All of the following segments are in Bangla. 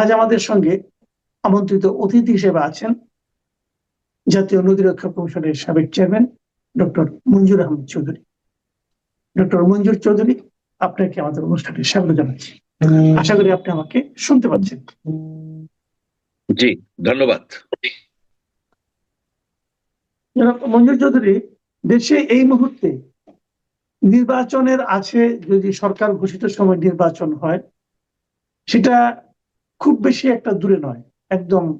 আজ আমাদের সঙ্গে আমন্ত্রিত অতিথি হিসেবে আছেন জাতীয় নদী রক্ষা কমিশনের সাবেক chairman doctor Manzur Ahmed Chowdhury. Doctor Manzur Chowdhury আপনাকে আমাদের অনুষ্ঠানে স্বাগত জানাচ্ছি। আশা করি আপনি আমাকে শুনতে পাচ্ছেন। জি ধন্যবাদ। মঞ্জুর চৌধুরী দেশে এই মুহূর্তে নির্বাচনের আছে যদি সরকার ঘোষিত সময় নির্বাচন হয় সেটা খুব বেশি একটা দূরে নয়। একদম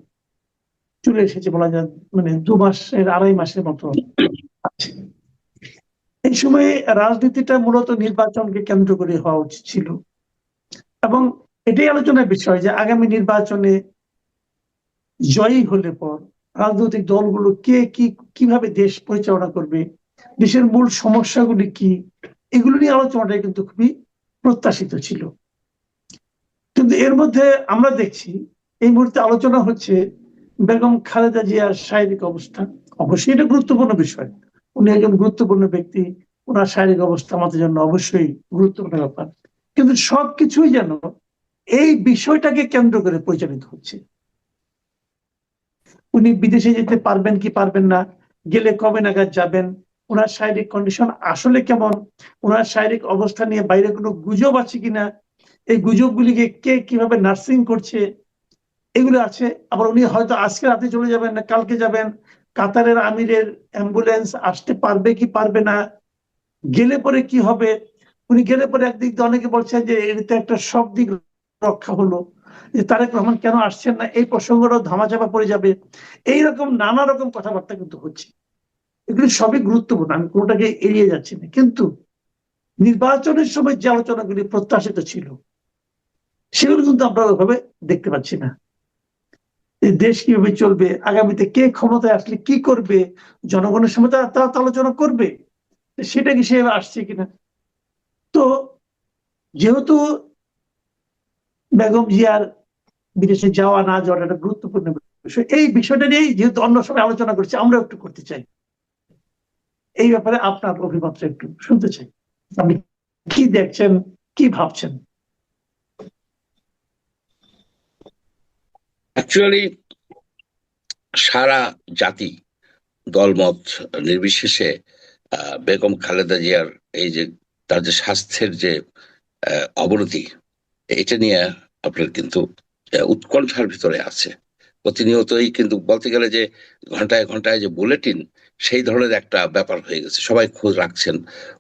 চলে এসেছে বলা যায় মানে দু মাসের, আড়াই মাসের মতো আছে। এই সময়ে রাজনীতিটা মূলত নির্বাচনকে কেন্দ্র করে হওয়া উচিত ছিল। এবং এটাই আলোচনার বিষয় যে আগামী নির্বাচনে জয়ী হলে পর রাজনৈতিক দলগুলো কে কি, কীভাবে দেশ পরিচালনা করবে, দেশের মূল সমস্যাগুলি কি, এগুলো নিয়ে আলোচনাটা কিন্তু খুবই প্রত্যাশিত ছিল। কিন্তু এর মধ্যে আমরা দেখছি এই মুহূর্তে আলোচনা হচ্ছে বেগম খালেদা জিয়ার শারীরিক অবস্থা। অবশ্যই এটা গুরুত্বপূর্ণ বিষয়। উনি একজন গুরুত্বপূর্ণ ব্যক্তি, ওনার শারীরিক অবস্থা আমাদের জন্য অবশ্যই গুরুত্বপূর্ণ ব্যাপার। কিন্তু সবকিছুই যেন এই বিষয়টাকে কেন্দ্র করে পরিচালিত হচ্ছে। উনি বিদেশে যেতে পারবেন কি পারবেন না, গেলে কবে নাগাদ যাবেন, ওনার শারীরিক কন্ডিশন আসলে কেমন, ওনার শারীরিক অবস্থা নিয়ে বাইরে কোনো গুজব আছে কিনা এই গুজবগুলিকে কে কীভাবে নার্সিং করছে, এগুলো আছে। আবার উনি হয়তো আজকে রাতে চলে যাবেন না, কালকে যাবেন। কাতারের আমিরের অ্যাম্বুলেন্স আসতে পারবে কি পারবে না? গেলে পরে কি হবে? উনি গেলে পরে একদিক দিয়ে অনেকে বলছেন যে এতে একটা সব দিক রক্ষা হলো। যে তারেক রহমান কেন আসছেন না? এই প্রসঙ্গটাও ধামাচাপা পড়ে যাবে। এইরকম নানা রকম কথাবার্তা কিন্তু হচ্ছে। এগুলি সবই গুরুত্বপূর্ণ। আমি কোনোটাকে এড়িয়ে যাচ্ছি না। কিন্তু নির্বাচনের সময় যে আলোচনাগুলি প্রত্যাশিত ছিল সেগুলো কিন্তু আমরা ওইভাবে দেখতে পাচ্ছি না। দেশ কীভাবে চলবে, আগামীতে কে ক্ষমতায় আসলে কি করবে, জনগণের সামনে তারা তো আলোচনা করবে সেটা কি সে আসছে কিনা? তো যেহেতু বেগম জিয়ার বিদেশে যাওয়া না যাওয়াটা একটা গুরুত্বপূর্ণ বিষয়, এই বিষয়টা নিয়েই যেহেতু অন্য সময় আলোচনা করছি আমরা একটু করতে চাই। এই ব্যাপারে আপনার অভিমতটা একটু শুনতে চাই। আপনি কি দেখছেন, কি ভাবছেন? অ্যাকচুয়ালি সারা জাতি দলমত নির্বিশেষে বেগম খালেদা জিয়ার এই যে, তার যে স্বাস্থ্যের যে অবনতি, এটা নিয়ে আপনার কিন্তু উৎকণ্ঠার ভিতরে আছে। প্রতিনিয়তই কিন্তু বলতে গেলে যে, ঘন্টায় ঘন্টায় যে বুলেটিন, সেই ধরনের একটা ব্যাপার হয়ে গেছে। সবাই খোঁজ রাখছেন।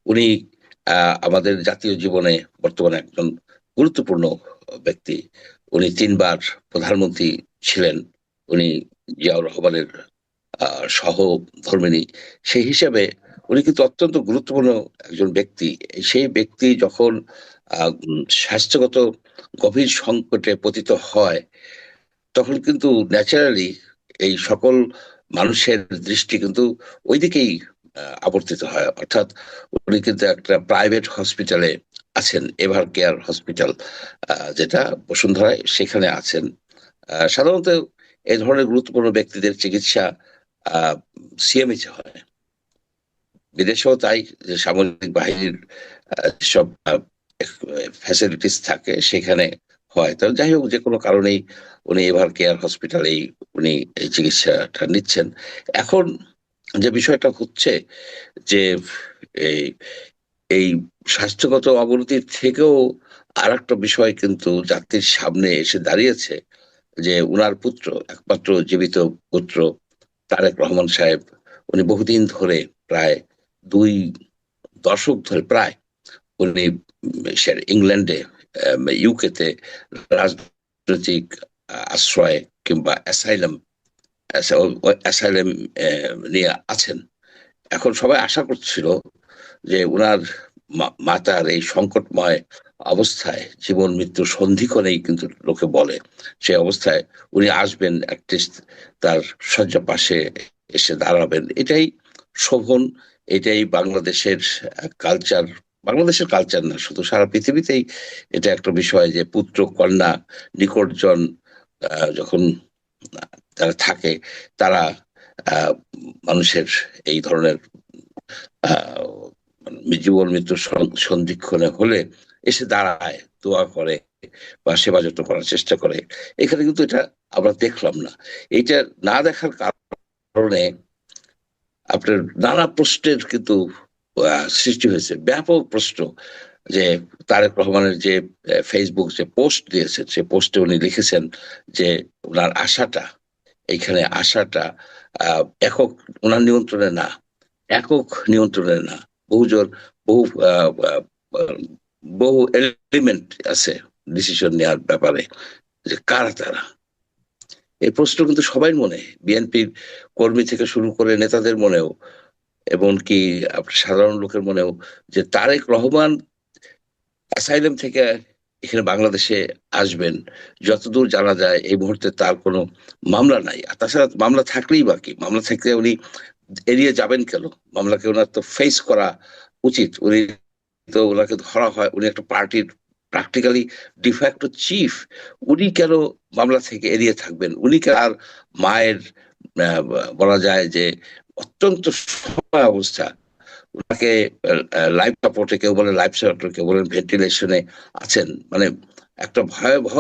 উনি আমাদের জাতীয় জীবনে বর্তমানে একজন গুরুত্বপূর্ণ ব্যক্তি। উনি তিনবার প্রধানমন্ত্রী ছিলেন উনি জিয়াউর রহমানের আহ, সহধর্মিনী সেই হিসাবে উনি কিন্তু অত্যন্ত গুরুত্বপূর্ণ একজন ব্যক্তি। সেই ব্যক্তি যখন স্বাস্থ্যগত গভীর সংকটে পতিত হয় তখন কিন্তু ন্যাচারালি এই সকল মানুষের দৃষ্টি কিন্তু ওইদিকেই আবর্তিত হয়। অর্থাৎ উনি কিন্তু একটা প্রাইভেট হসপিটালে আছেন এভার কেয়ার হসপিটাল যেটা বসুন্ধরায় সেখানে আছেন। সাধারণত এই ধরনের গুরুত্বপূর্ণ ব্যক্তিদের চিকিৎসা সিএমএইচ হয়। বিদেশেও তাই সামরিক বাহিনীর সব ফ্যাসিলিটিস থাকে সেখানে হয়। তো যাই হোক, যে কোনো কারণেই উনি এভার কেয়ার হসপিটালেই উনি এই চিকিৎসাটা নিচ্ছেন। এখন যে বিষয়টা হচ্ছে যে, এই এই স্বাস্থ্যগত অবনতির থেকেও আর একটা বিষয় কিন্তু জাতির সামনে এসে দাঁড়িয়েছে। যে উনার পুত্র, একমাত্র জীবিত পুত্র তারেক রহমান সাহেব, উনি বহুদিন ধরে প্রায় দুই দশক ধরে প্রায় উনি ইংল্যান্ডে ইউকেতে রাজনৈতিক আশ্রয় কিংবা অ্যাসাইলাম অ্যাসাইলাম নিয়ে আছেন। এখন সবাই আশা করছিল যে উনার মাতার এই সংকটময় অবস্থায়, জীবন, মৃত্যু সন্ধিক্ষণেই কিন্তু লোকে বলে সেই অবস্থায় উনি আসবেন তার শয্যা পাশে এসে দাঁড়াবেন। এটাই শোভন, এটাই বাংলাদেশের কালচার বাংলাদেশের কালচার না, শুধু সারা পৃথিবীতেই এটা একটা বিষয় যে পুত্র, কন্যা, নিকটজন যখন তারা থাকে, তারা মানুষের এই ধরনের জীবন, মৃত্যু সন্ধিক্ষণে হলে এসে দাঁড়ায়, দোয়া করে বা সেবা যত্ন করার চেষ্টা করে। এখানে কিন্তু এটা আমরা দেখলাম না। এটা না দেখার কারণে আপনার নানা প্রশ্নের কিন্তু সৃষ্টি হয়েছে। ব্যাপক প্রশ্ন যে তারেক রহমানের যে ফেসবুক যে পোস্ট দিয়েছেন সে পোস্টে উনি লিখেছেন যে ওনার আশাটা, এইখানে আশাটা একক ওনার নিয়ন্ত্রণে না, একক নিয়ন্ত্রণে না, বহুজন, বহু বহু এলিমেন্ট আছে ডিসিশন নেওয়ার ব্যাপারে, যে কারা তারা এই প্রশ্ন কিন্তু সবাই মনে। বিএনপির কর্মী থেকে শুরু করে নেতাদের মনেও, এমনকি আপনার সাধারণ লোকের মনেও, যে তারেক রহমান অ্যাসাইলাম থেকে এখানে বাংলাদেশে আসবেন, যতদূর জানা যায় এই মুহূর্তে তার কোনো মামলা নাই। আর তাছাড়া মামলা থাকলেই বাকি মামলা থাকলে উনি এড়িয়ে যাবেন কেন? মামলাকে ওনার তো ফেস করা উচিত। উনি তো ওনাকে ধরা হয়, উনি একটা পার্টির প্র্যাকটিক্যালি ডিফ্যাক্টো চিফ উনি কেন মামলা থেকে এড়িয়ে থাকবেন? উনি কেন আর মায়ের বলা যায় যে অত্যন্ত সময় অবস্থা। ওনাকে লাইফ সাপোর্টে কেউ বলে লাইফ সাপোর্টে কেউ বলেন ভেন্টিলেশনে আছেন। মানে একটা ভয়াবহ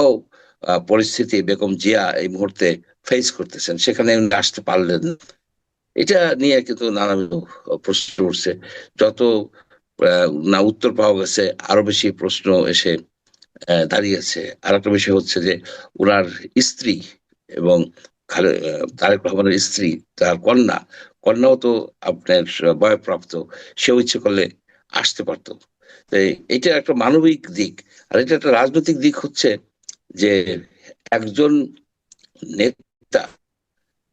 পরিস্থিতি বেগম জিয়া এই মুহূর্তে ফেস করতেছেন। সেখানে উনি আসতে পারলেন এটা নিয়ে কিন্তু নানাবিধ প্রশ্ন উঠছে। যত না উত্তর পাওয়া গেছে, আরও বেশি প্রশ্ন এসে দাঁড়িয়েছে। আর একটা বিষয় হচ্ছে যে ওনার স্ত্রী এবং তারেক রহমানের স্ত্রী, তার কন্যা, কন্যাও তো আপনার বয়প্রাপ্ত, সেও ইচ্ছে করলে আসতে পারতো। তো এই- এটা একটা মানবিক দিক। আর এটা একটা রাজনৈতিক দিক হচ্ছে যে, একজন নেতা,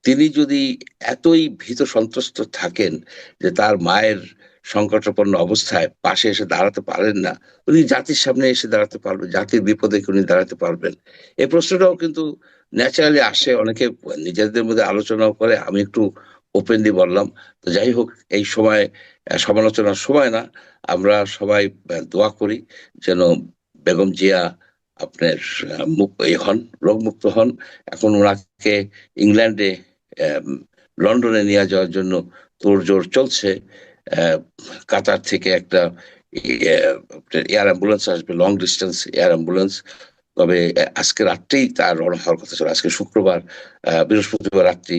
তিনি যদি এতই ভীত সন্ত্রস্ত থাকেন যে তার মায়ের সংকটাপন্ন অবস্থায় পাশে এসে দাঁড়াতে পারেন না। উনি জাতির সামনে এসে দাঁড়াতে পারবেন, জাতির বিপদে উনি দাঁড়াতে পারবেন। এই প্রশ্নটাও কিন্তু ন্যাচারালি আসে, অনেকে নিজেদের মধ্যে আলোচনাও করে, আমি একটু ওপেনলি বললাম। তো যাই হোক, এই সময় সমালোচনার সময় না, আমরা সবাই দোয়া করি যেন বেগম জিয়া আপনার এই হন, রোগমুক্ত হন। এখন ওনাকে ইংল্যান্ডে লন্ডনে নিয়ে যাওয়ার জন্য তোড়জোড় চলছে। কাতার থেকে একটা এয়ার অ্যাম্বুলেন্স আসবে লং ডিস্টেন্স এয়ার অ্যাম্বুলেন্স। তবে আজকে রাত্রেই তার রওনা হওয়ার কথা ছিল। আজকে শুক্রবার বৃহস্পতিবার রাত্রি।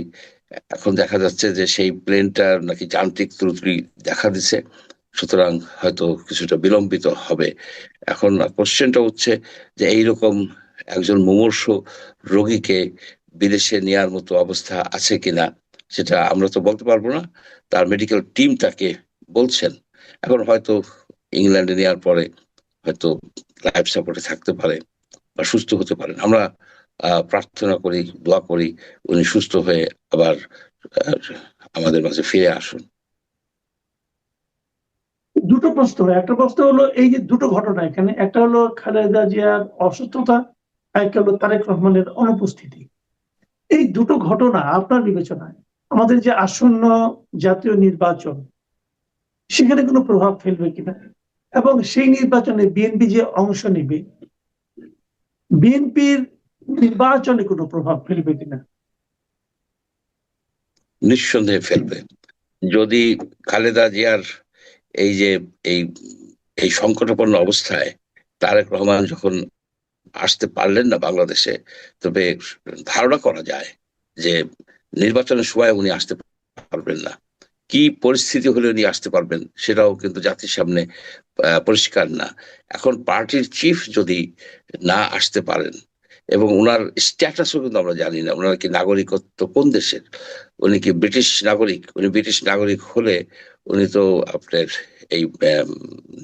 এখন দেখা যাচ্ছে যে সেই প্লেনটার নাকি যান্ত্রিক ত্রুটি দেখা দিছে। সুতরাং হয়তো কিছুটা বিলম্বিত হবে। এখন কোশ্চেনটা হচ্ছে যে এইরকম একজন মুমর্ষ রোগীকে বিদেশে নেওয়ার মতো অবস্থা আছে কিনা? সেটা আমরা তো বলতে পারব না, তার মেডিকেল টিম তাকে বলছেন। এখন হয়তো ইংল্যান্ডে নেওয়ার পরে হয়তো লাইফ সাপোর্টে থাকতে পারে বা সুস্থ হতে পারেন। আমরা প্রার্থনা করি, দোয়া করি, উনি সুস্থ হয়ে আবার আমাদের মাঝে ফিরে আসুন। দুটো প্রশ্ন একটা প্রশ্ন হলো, এই যে দুটো ঘটনা এখানে, একটা হলো খালেদা জিয়ার অসুস্থতা, আর একটা হলো তারেক রহমানের অনুপস্থিতি। এই দুটো ঘটনা আপনার বিবেচনায় আমাদের যে আসন্ন জাতীয় নির্বাচন, সেখানে কোনো প্রভাব ফেলবে কিনা? এবং সেই নির্বাচনে বিএনপি যে অংশ নেবে বিএনপির নির্বাচনে কোনো প্রভাব ফেলবে কিনা? নিঃসন্দেহে ফেলবে। যদি খালেদা জিয়ার এই যে, এই এই সংকটাপন্ন অবস্থায় তারেক রহমান যখন আসতে পারলেন না বাংলাদেশে, তবে ধারণা করা যায় যে নির্বাচনের সময় উনি আসতে পারবেন না। কি পরিস্থিতি হলে উনি আসতে পারবেন সেটাও কিন্তু জাতির সামনে পরিষ্কার না। এখন পার্টির চিফ যদি না আসতে পারেন এবং ওনার স্ট্যাটাসও কিন্তু আমরা জানি না ওনার কি নাগরিকত্ব কোন দেশের? উনি কি ব্রিটিশ নাগরিক? উনি ব্রিটিশ নাগরিক হলে উনি তো আপনার এই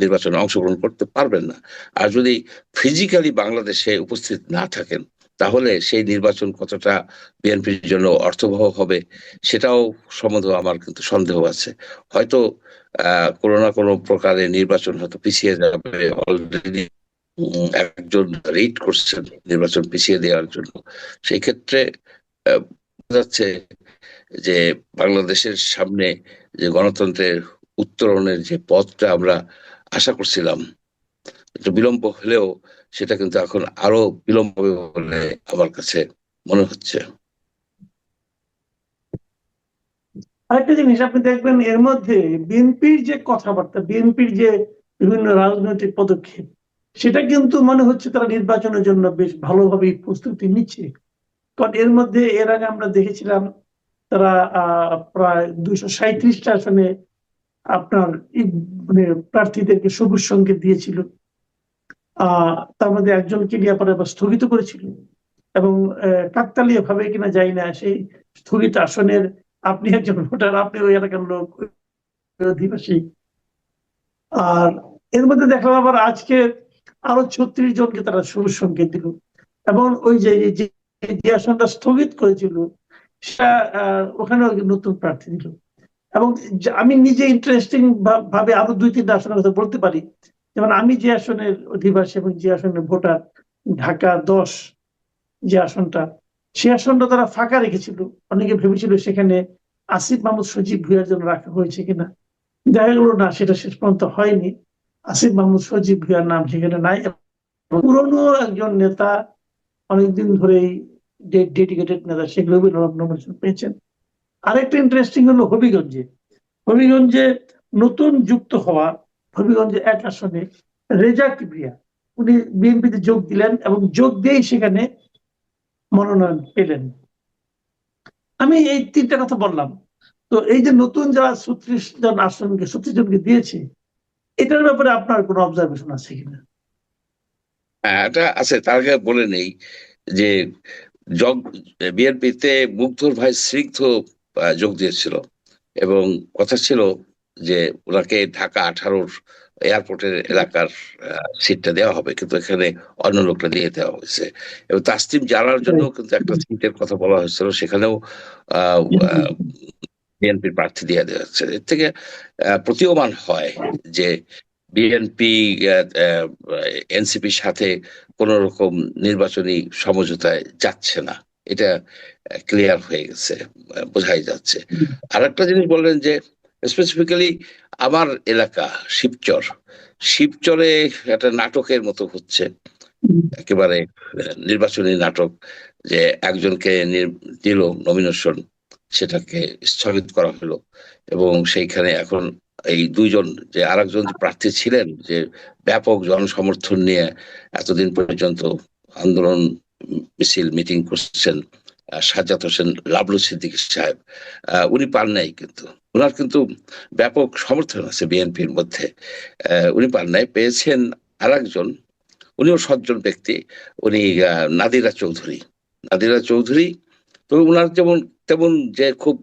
নির্বাচনে অংশগ্রহণ করতে পারবেন না। আর যদি ফিজিক্যালি বাংলাদেশে উপস্থিত না থাকেন তাহলে সেই নির্বাচন কতটা বিএনপির জন্য অর্থবহ হবে সেটাও সম্বন্ধে আমার কিন্তু সন্দেহ আছে। হয়তো কোনো না কোনো প্রকারে নির্বাচন হয়তো পিছিয়ে যাবে। অলরেডি একজন রেড করছেন নির্বাচন পিছিয়ে দেওয়ার জন্য। সেই ক্ষেত্রে যাচ্ছে যে বাংলাদেশের সামনে যে গণতন্ত্রের উত্তরণের যে পথটা আমরা আশা করছিলাম, একটু বিলম্ব হলেও সেটা কিন্তু এখন আরও বিলম্ব হবে বলে আমার কাছে মনে হচ্ছে। আরেকটা জিনিস, আপনি দেখবেন এর মধ্যে বিএনপির যে কথাবার্তা, বিএনপির যে বিভিন্ন রাজনৈতিক পদক্ষেপ, সেটা কিন্তু মনে হচ্ছে তারা নির্বাচনের জন্য বেশ ভালোভাবে প্রস্তুতি নিচ্ছে। কারণ এর মধ্যে, এর আগে আমরা দেখেছিলাম তারা প্রায় দুইশো সাঁত্রিশটা আসনে আপনার মানে প্রার্থীদেরকে সবুজ সংকেত দিয়েছিল। তার মধ্যে একজনকে নিয়ে পরে আবার স্থগিত করেছিল এবং কাকতালীয় ভাবে কিনা যাই না, সেই স্থগিত আসনের আপনি একজন ভোটার, আপনি ওই এলাকার লোক অধিবাসী। আর এর মধ্যে দেখলাম আবার আজকে আরও ছত্রিশ জনকে তারা সবুজ সংকেত দিল। এবং ওই যে যে আসনটা স্থগিত করেছিল, সেটা ওখানে নতুন প্রার্থী দিল। এবং আমি নিজে ইন্টারেস্টিং ভাবে আরও দুই তিনটা আসনের কথা বলতে পারি। যেমন আমি যে আসনের অধিবাসী এবং যে আসনের ভোটার, ঢাকা দশ যে আসনটা, সে আসনটা তারা ফাঁকা রেখেছিল। অনেকে ভেবেছিল সেখানে আসিফ মাহমুদ সজীব ভুইয়ার জন্য রাখা হয়েছে কিনা। দেখা গেল না, সেটা শেষ পর্যন্ত হয়নি। আসিফ মাহমুদ সজীব ভুইয়ার নাম সেখানে নাই পুরনো একজন নেতা অনেকদিন ধরেই ডেডিকেটেড নেতা সেগুলো নমিনেশন পেয়েছেন। আরেকটা ইন্টারেস্টিং হলো হবিগঞ্জে। হবিগঞ্জে নতুন যুক্ত হওয়া হবিগঞ্জে এক আসনে রেজা কিবরিয়া। উনি বিএনপিতে যোগ দিলেন এবং যোগ দিয়েই সেখানে মনোনয়ন পেলেন। আমি এই তিনটা কথা বললাম। তো এই যে নতুন যারা ছত্রিশ জন আসনকে, ছত্রিশ জনকে দিয়েছে, এটার ব্যাপারে আপনার কোনো অবজারভেশন আছে কিনা? হ্যাঁ এটা আছে। তার আগে বলে নেই যে জগ বিএনপিতে মুগ্ধর ভাই স্নিগ্ধ যোগ দিয়েছিল। এবং কথা ছিল যে ওনাকে ঢাকা আঠারোর এয়ারপোর্টের এলাকার সিটটা দেওয়া হবে কিন্তু এখানে অন্য লোকটা দিয়ে দেওয়া হয়েছে। এবং তাসলিম জানার জন্য কিন্তু একটা সিটের কথা বলা হয়েছিল সেখানেও বিএনপির প্রার্থী দিয়ে দেওয়া হচ্ছে এর থেকে প্রতীয়মান হয় যে বিএনপি এনসিপির সাথে কোন রকম নির্বাচনী সমঝোতায় যাচ্ছে না। এটা ক্লিয়ার হয়ে গেছে বোঝাই যাচ্ছে। আর একটা জিনিস বললেন যে স্পেসিফিক্যালি আমার এলাকা, শিবচর। শিবচরে একটা নাটকের মতো হচ্ছে। একেবারে নির্বাচনী নাটক যে একজনকে দিল নমিনেশন সেটাকে স্থগিত করা হলো। এবং সেইখানে এখন এই দুইজন যে আর একজন প্রার্থী ছিলেন, যে ব্যাপক জনসমর্থন নিয়ে এতদিন পর্যন্ত আন্দোলন মিছিল মিটিং করছেন সাজ্জাদ হোসেন লাবলু সিদ্দিকী সাহেব উনি পান নাই কিন্তু। ওনার কিন্তু ব্যাপক সমর্থন আছে বিএনপির মধ্যে। উনি পান নাই, পেয়েছেন আরেকজন, উনিও সজ্জন ব্যক্তি, উনি নাদিরা চৌধুরী। নাদিরা চৌধুরী, তো উনার যেমন, তেমন যে খুব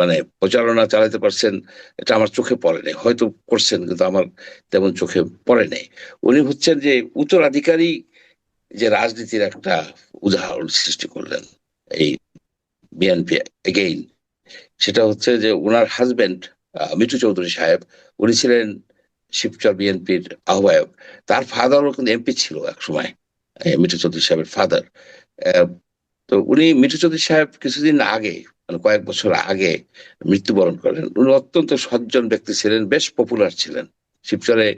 মানে প্রচারণা চালাতে পারছেন, এটা আমার চোখে পড়ে নাই। হয়তো করছেন কিন্তু আমার তেমন চোখে পড়ে নাই। উনি হচ্ছেন যে উত্তরাধিকারী যে রাজনীতির একটা উদাহরণ সৃষ্টি করলেন। এই বিএনপি এগেইন সেটা হচ্ছে যে ওনার হাজবেন্ড মিঠু চৌধুরী সাহেব, উনি ছিলেন শিবচর বিএনপির আহ্বায়ক। তার ফাদারও কিন্তু এমপি ছিল এক সময় মিঠু চৌধুরী সাহেবের ফাদার তো উনি মিঠু চৌধুরী সাহেব কিছুদিন আগে মানে কয়েক বছর আগে মৃত্যুবরণ করেন উনি অত্যন্ত সজ্জন ব্যক্তি ছিলেন, বেশ পপুলার ছিলেন। শিবচরে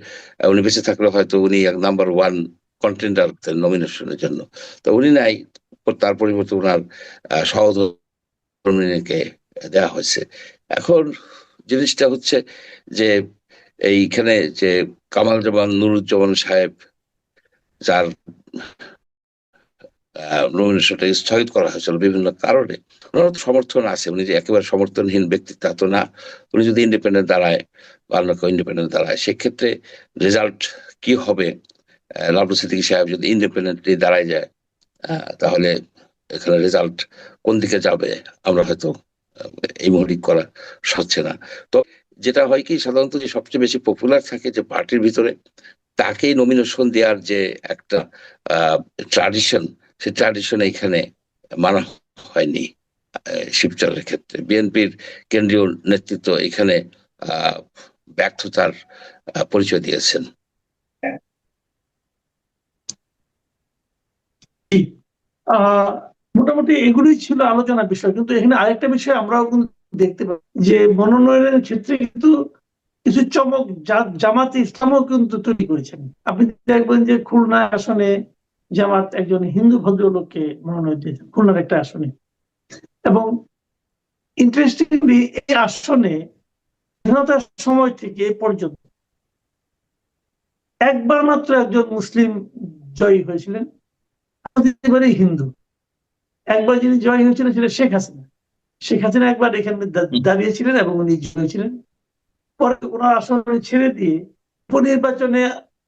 উনি বেঁচে থাকলে হয়তো উনি এক নাম্বার ওয়ান কন্টেন্ডার নমিনেশনের জন্য। তো উনি নাই, তার পরিবর্তে ওনার সহধর্মিনীকে দেওয়া হয়েছে। এখন জিনিসটা হচ্ছে যে এইখানে যে কামাল জামান, নুরুজ্জামান সাহেব, যার নমিনেশনটা স্থগিত করা হয়েছিল বিভিন্ন কারণে ওনার তো সমর্থন আছে। উনি যে একেবারে সমর্থনহীন ব্যক্তি তা তো না। উনি যদি ইন্ডিপেন্ডেন্ট দাঁড়ায় বা অন্য কেউ ইন্ডিপেন্ডেন্ট দাঁড়ায়, সেক্ষেত্রে রেজাল্ট কি হবে? লাবলু সিদ্দিকী সাহেব যদি ইন্ডিপেন্ডেন্টলি দাঁড়ায় যায় তাহলে এখানে রেজাল্ট কোন দিকে যাবে, আমরা হয়তো এই মুহূর্তে করা সচ্ছে না। তো যেটা হয় কি, সাধারণত যে সবচেয়ে বেশি পপুলার থাকে যে পার্টির ভিতরে, তাকেই নমিনেশন দেওয়ার যে একটা ট্রাডিশন সে ট্রাডিশন এখানে মানা হয়নি শিবচরের ক্ষেত্রে। বিএনপির কেন্দ্রীয় নেতৃত্ব এখানে ব্যর্থতার পরিচয় দিয়েছেন। মোটামুটি এগুলোই ছিল আলোচনার বিষয়। কিন্তু এখানে আরেকটা বিষয় আমরাও কিন্তু দেখতে পাই যে মনোনয়নের ক্ষেত্রে কিন্তু কিছু চমক জামাত ইসলামও কিন্তু তৈরি করেছেন। আপনি দেখবেন যে খুলনা আসনে জামাত একজন হিন্দু ভদ্রলোককে মনোনয়ন দিয়েছেন, খুলনার একটা আসনে। এবং ইন্টারেস্টিংলি এই আসনে স্বাধীনতার সময় থেকে পর্যন্ত একবার মাত্র একজন মুসলিম জয়ী হয়েছিলেন। এবারে হিন্দু। একবার যিনি জয় হয়েছিলেন সেটা শেখ হাসিনা। শেখ হাসিনা একবার এখানে দাঁড়িয়েছিলেন এবং উনি হয়েছিলেন। পরে ওনার আসন ছেড়ে দিয়ে উপনির্বাচনে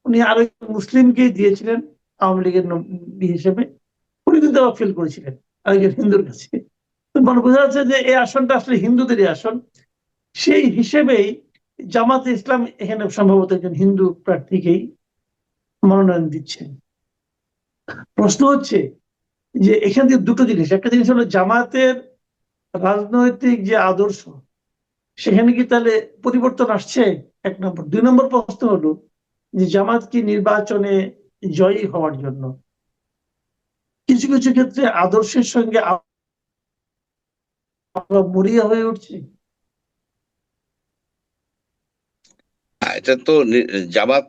উনি আরও মুসলিমকে দিয়েছিলেন আওয়ামী লীগের হিসেবে। উনি কিন্তু আবার ফেল করেছিলেন আরেকজন হিন্দুর কাছে। তো মানে বোঝা যাচ্ছে যে এই আসনটা আসলে হিন্দুদেরই আসন। সেই হিসেবেই জামাতে ইসলাম এখানে সম্ভবত একজন হিন্দু প্রার্থীকেই মনোনয়ন দিচ্ছেন। প্রশ্ন হচ্ছে যে এখান থেকে দুটো জিনিস। একটা জিনিস হলো জামাতের রাজনৈতিক যে আদর্শ, সেখানে কি তাহলে পরিবর্তন আসছে? এক নম্বর। দুই নম্বর প্রশ্ন হলো যে জামাত কি নির্বাচনে জয়ী হওয়ার জন্য? কিছু কিছু ক্ষেত্রে আদর্শের সঙ্গে মরিয়া হয়ে উঠছি। এটা তো জামাত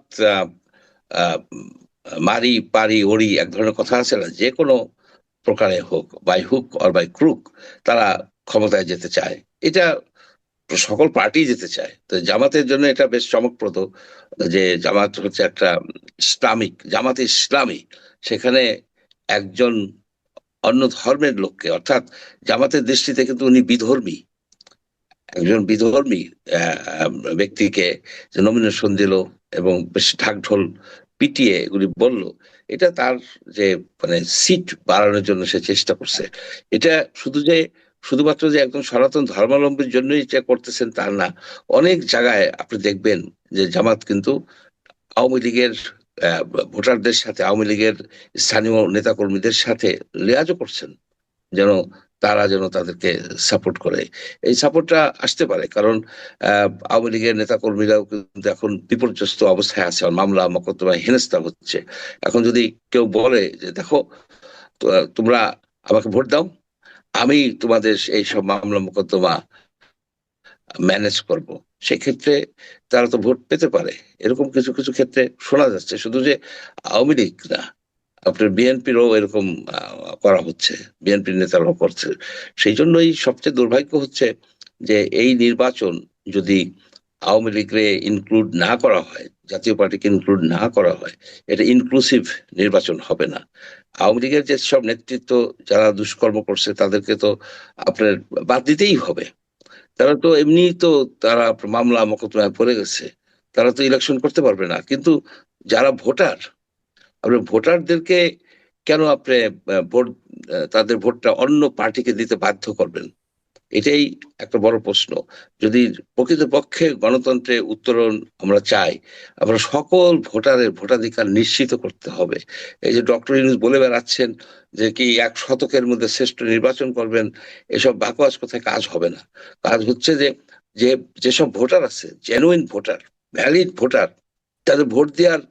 মারি, পারি, ওড়ি এক ধরনের কথা আছে না, যে কোনো প্রকারে হোক by hook or by crook তারা ক্ষমতায় যেতে চায়। এটা সকল পার্টি যেতে চায়। তো জামাতের জন্য এটা বেশ চমকপ্রদ যে জামাত হচ্ছে একটা ইসলামিক, জামাত ইসলামী। সেখানে একজন অন্য ধর্মের লোককে, অর্থাৎ জামাতের দৃষ্টিতে কিন্তু উনি বিধর্মী। একজন বিধর্মী ব্যক্তিকে নমিনেশন দিল এবং বেশ ঢাকঢোল পিটিয়ে এগুলি বলল, এটা তার যে মানে সিট বাড়ানোর জন্য সে চেষ্টা করছে। এটা শুধু যে, শুধুমাত্র যে একজন সনাতন ধর্মাবলম্বীর জন্যই এটা করতেছেন তা না, অনেক জায়গায় আপনি দেখবেন যে জামাত কিন্তু আওয়ামী লীগের ভোটারদের সাথে, আওয়ামী লীগের স্থানীয় নেতাকর্মীদের সাথে লেয়াজও করছেন। যেন তারা যেন তাদেরকে সাপোর্ট করে। এই সাপোর্টটা আসতে পারে, কারণ আওয়ামী লীগের নেতাকর্মীরাও কিন্তু এখন বিপর্যস্ত অবস্থায় আছে মামলা মকদ্দমায় হেনস্থা হচ্ছে। এখন যদি কেউ বলে যে, দেখো তোমরা আমাকে ভোট দাও, আমি তোমাদের এই সব মামলা মোকদ্দমা ম্যানেজ করব। সেক্ষেত্রে তারা তো ভোট পেতে পারে। এরকম কিছু কিছু ক্ষেত্রে শোনা যাচ্ছে। শুধু যে আওয়ামী লীগ না আপনার বিএনপিরও এরকম করা হচ্ছে, বিএনপির নেতারাও করছে। সেই জন্যই সবচেয়ে দুর্ভাগ্য হচ্ছে যে এই নির্বাচন যদি আওয়ামী লীগরে ইনক্লুড না করা হয়, জাতীয় পার্টিকে ইনক্লুড না করা হয়, এটা ইনক্লুসিভ নির্বাচন হবে না। আওয়ামী লীগের যে সব নেতৃত্ব যারা দুষ্কর্ম করছে, তাদেরকে তো আপনার বাদ দিতেই হবে। তারা তো এমনি তো তারা মামলা, মোকদ্দমায় পড়ে গেছে। তারা তো ইলেকশন করতে পারবে না। কিন্তু যারা ভোটার আপনি ভোটারদেরকে কেন আপনি ভোট তাদের ভোটটা অন্য পার্টিকে দিতে বাধ্য করবেন? এটাই একটা বড় প্রশ্ন। যদি প্রকৃতপক্ষে গণতন্ত্রে উত্তরণ আমরা চাই, আমরা সকল ভোটারের ভোটাধিকার নিশ্চিত করতে হবে। এই যে ডক্টর ইউনুস বলে বেড়াচ্ছেন যে কি এক শতকের মধ্যে শ্রেষ্ঠ নির্বাচন করবেন, এসব বাকোয়াজ কোথায় কাজ হবে না। কাজ হচ্ছে যে যে, যেসব ভোটার আছে জেনুইন ভোটার ভ্যালিড ভোটার, তাদের ভোট দেওয়ার,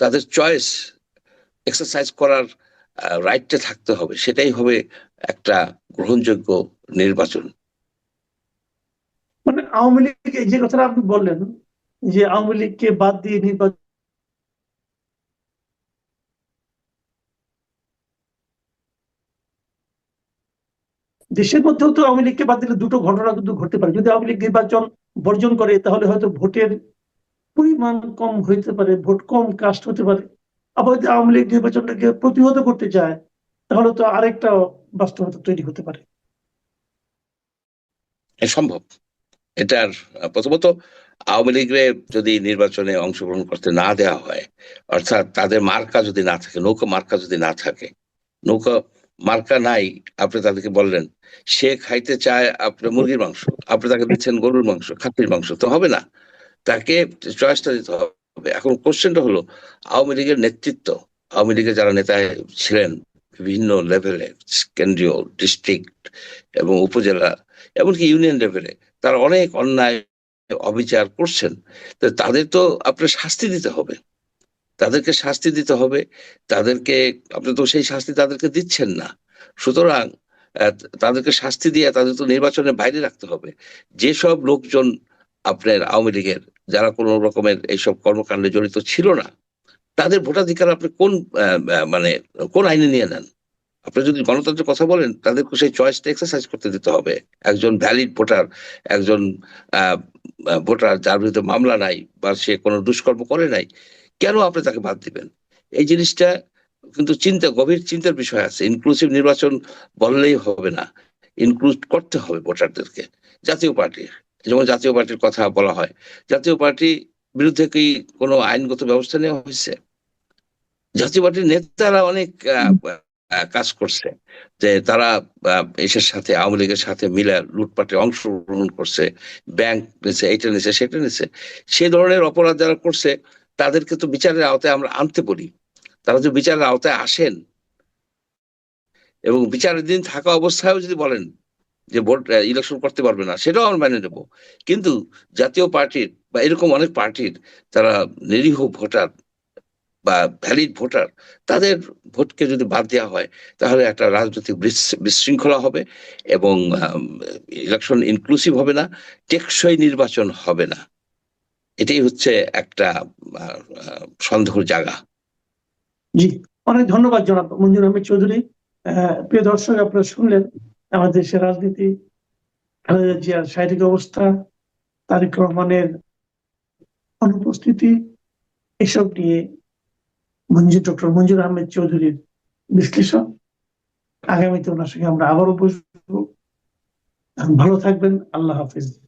তাদের চয়েস এক্সারসাইজ করার রাইটটা থাকতে হবে। সেটাই হবে একটা গ্রহণযোগ্য নির্বাচন। মানে আওয়ামী লীগ যে কথাটা আপনি বললেন, যে আওয়ামী লীগকে বাদ দিয়ে নির্বাচন দেশের মধ্যেও তো আওয়ামী লীগকে বাদ দিলে দুটো ঘটনা কিন্তু ঘটতে পারে। যদি আওয়ামী লীগ নির্বাচন বর্জন করে, তাহলে হয়তো ভোটের পরিমাণ কম হইতে পারে, ভোট কম কাস্ট হতে পারে। আবার যদি আওয়ামী লীগ নির্বাচনটাকে প্রতিহত করতে চায়, তাহলে তো আরেকটা বাস্তবতা তৈরি হতে পারে। সম্ভব। এটার, প্রথমত, আওয়ামী লীগের যদি নির্বাচনে অংশগ্রহণ করতে না দেওয়া হয়, অর্থাৎ তাদের মার্কা যদি না থাকে, নৌকা মার্কা যদি না থাকে, নৌকা মার্কা নাই, আপনি তাদেরকে বললেন, সে খাইতে চায় আপনার মুরগির মাংস, আপনি তাকে দিচ্ছেন গরুর মাংস, খাসির মাংস, তো হবে না। তাকে চয়েসটা দিতে হবে। এখন কোশ্চেনটা হলো, আওয়ামী লীগের নেতৃত্ব, আওয়ামী লীগের যারা নেতা ছিলেন, বিভিন্ন লেভেলে কেন্দ্রীয় ডিস্ট্রিক্ট এবং উপজেলা, এমনকি ইউনিয়ন লেভেলে তারা অনেক অন্যায় অবিচার করছেন। তো তাদের তো আপনার শাস্তি দিতে হবে। তাদেরকে শাস্তি দিতে হবে। তাদেরকে, আপনি তো সেই শাস্তি তাদেরকে দিচ্ছেন না। সুতরাং তাদেরকে শাস্তি দিয়ে তাদের তো নির্বাচনের বাইরে রাখতে হবে। যেসব লোকজন আপনার আওয়ামী লীগের যারা কোনো রকমের এইসব কর্মকাণ্ডে জড়িত ছিল না, তাদের ভোটাধিকার আপনি কোন মানে কোন আইনে নিয়ে নেন? আপনি যদি গণতন্ত্রের কথা বলেন, তাদেরকে সেই চয়েসটা এক্সারসাইজ করতে দিতে হবে। একজন ভ্যালিড ভোটার, একজন ভোটার যার বিরুদ্ধে মামলা নাই বা সে কোনো দুষ্কর্ম করে নাই, কেন আপনি তাকে বাদ দিবেন? এই জিনিসটা কিন্তু চিন্তা, গভীর চিন্তার বিষয় আছে। ইনক্লুসিভ নির্বাচন বললেই হবে না। ইনক্লুড করতে হবে ভোটারদেরকে, জাতীয় পার্টির। যেমন জাতীয় পার্টির কথা বলা হয় জাতীয় পার্টি বিরুদ্ধে কি কোনো আইনগত ব্যবস্থা নেওয়া হয়েছে? জাতীয় পার্টির নেতারা অনেক কাজ করছে যে তারা এসের সাথে আওয়ামী লীগের সাথে মিলে লুটপাটে অংশগ্রহণ করছে ব্যাংক নিছে এইটা নিছে সেটা নিছে। সে ধরনের অপরাধ যারা করছে তাদেরকে তো বিচারের আওতায় আমরা আনতে পারি। তারা যদি বিচারের আওতায় আসেন এবং বিচারের দিন থাকা অবস্থায়ও যদি বলেন যে ভোট ইলেকশন করতে পারবে না, সেটাও আমরা মেনে নেব। কিন্তু জাতীয় পার্টির বা এরকম অনেক পার্টির তারা নিরীহ ভোটার বা ভ্যালিড ভোটার, তাদের ভোটকে যদি বাদ দেওয়া হয়, তাহলে একটা রাজনৈতিক বিশৃঙ্খলা হবে এবং ইলেকশন ইনক্লুসিভ হবে না, টেকসই নির্বাচন হবে না। এটাই হচ্ছে একটা সন্দেহের জায়গা। জি, অনেক ধন্যবাদ জনাব মঞ্জুর আহমেদ চৌধুরী। প্রিয় দর্শক, আপনারা শুনলেন আমাদের দেশের রাজনীতি, খালেদা জিয়ার শারীরিক অবস্থা, তারেক রহমানের অনুপস্থিতি, এসব নিয়ে মঞ্জুর ডক্টর মঞ্জুর আহমেদ চৌধুরীর বিশ্লেষণ। আগামীতে ওনার সঙ্গে আমরা আবারও বসবো। ভালো থাকবেন, আল্লাহ হাফিজ।